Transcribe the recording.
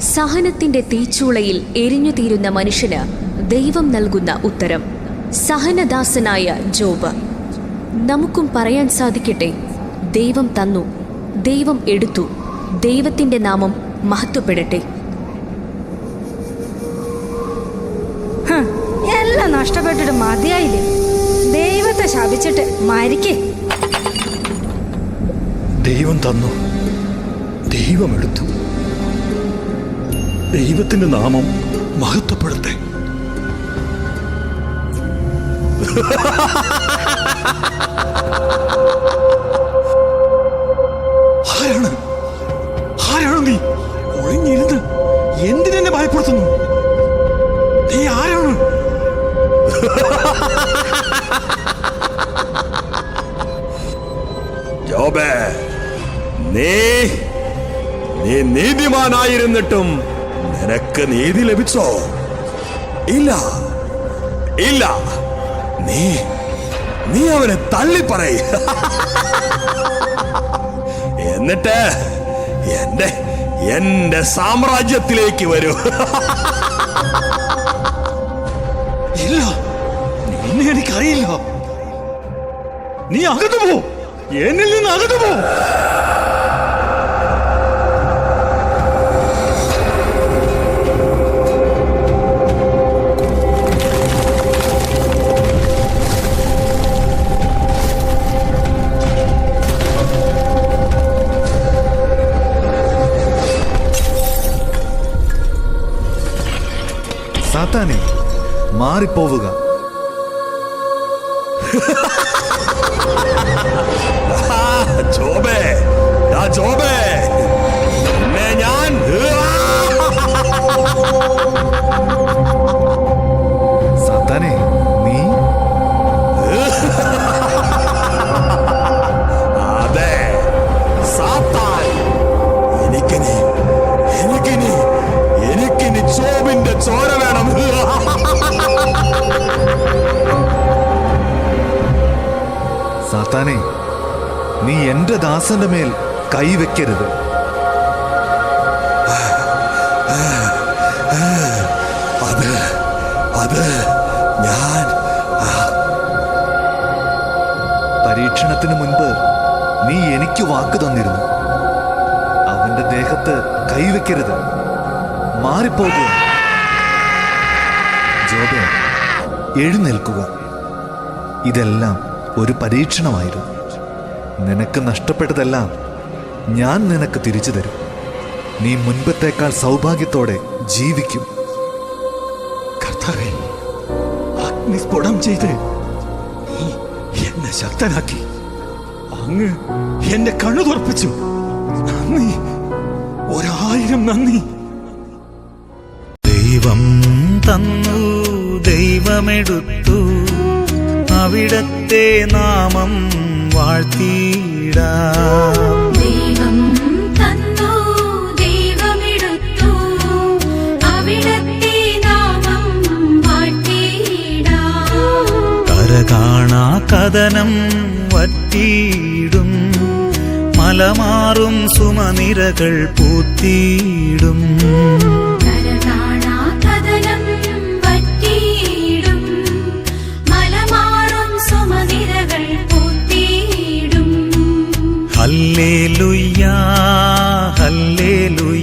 സഹനത്തിന്റെ തീച്ചൂളയിൽ എരിഞ്ഞു തീരുന്ന മനുഷ്യന് ദൈവം നൽകുന്ന ഉത്തരം. സഹനദാസനായ ജോബ്. നമുക്കും പറയാൻ സാധിക്കട്ടെ ദൈവം തന്നു ദൈവം എടുത്തു ദൈവത്തിന്റെ നാമം മഹത്വപ്പെടട്ടെ. എല്ലാം നഷ്ടപ്പെട്ടിട്ട് മതിയായില്ലേ? ദൈവത്തെ ശാപിച്ചിട്ട് മരിക്കേ. ദൈവം തന്നു ദൈവം എടുത്തു. ദൈവത്തിന്റെ നാമം മഹത്വപ്പെടട്ടെ ആരാണ്? ആരാണ് നീ? ഒളിഞ്ഞിരുന്ന് എന്തിനെന്നെ ഭയപ്പെടുത്തുന്നു? നീ ആരാണ്? ജോബേ നീ നീ നീതിമാനായിരുന്നിട്ടും നിനക്ക് നീതി ലഭിച്ചോ? ഇല്ല. ഇല്ല. നീ നീ അവനെ തള്ളി പറയ എന്നിട്ട് എന്റെ എന്റെ സാമ്രാജ്യത്തിലേക്ക് വരൂ. ഇല്ല. നിന്നെ എനിക്കറിയില്ല. നീ അകത്തു പോ. എന്നിൽ നിന്ന് അകത്തു പോ. സാത്താനെ മാറിപ്പോവുക. ജോബേ. ജോബേ. ഞാൻ സാത്താനെ നീ? അതെ. സാത്താൻ എനിക്കിനി എനിക്കിനി എനിക്കിനി ജോബിന്റെ ചോര സാത്താനെ നീ എന്റെ ദാസന്റെ മേൽ കൈവെക്കരുത് അത് അത് ഞാൻ പരീക്ഷണത്തിന് മുൻപ് നീ എനിക്ക് വാക്ക് തന്നിരുന്നു. അവന്റെ ദേഹത്ത് കൈവെക്കരുത് മാറിപ്പോകുക ജോബ എഴുന്നേൽക്കുക. ഇതെല്ലാം ഒരു പരീക്ഷണമായിരുന്നു. നിനക്ക് നഷ്ടപ്പെട്ടതെല്ലാം ഞാൻ നിനക്ക് തിരിച്ചു തരും. നീ മുൻപത്തേക്കാൾ സൗഭാഗ്യത്തോടെ ജീവിക്കും. കർത്താവേ അഗ്നിസ്ഫുടം ചെയ്ത് നീ എന്നെ ശക്തനാക്കി. അങ്ങ് എന്റെ കണ്ണു തുറപ്പിച്ചു നന്ദി. ഒരായിരം നന്ദി. ദൈവം തന്നു ദൈവമെടുത്തു. അവിടത്തെ നാമം വാഴ്ത്തിയിട. ദൈവം തന്നു ദൈവമെടുത്തു. അവിടത്തെ നാമം വാഴ്ത്തിയിടാം. കഥനം വറ്റിയിടും. മലമാറും സുമനിരകൾ പൂത്തിയിടും. Hallelujah hallelujah.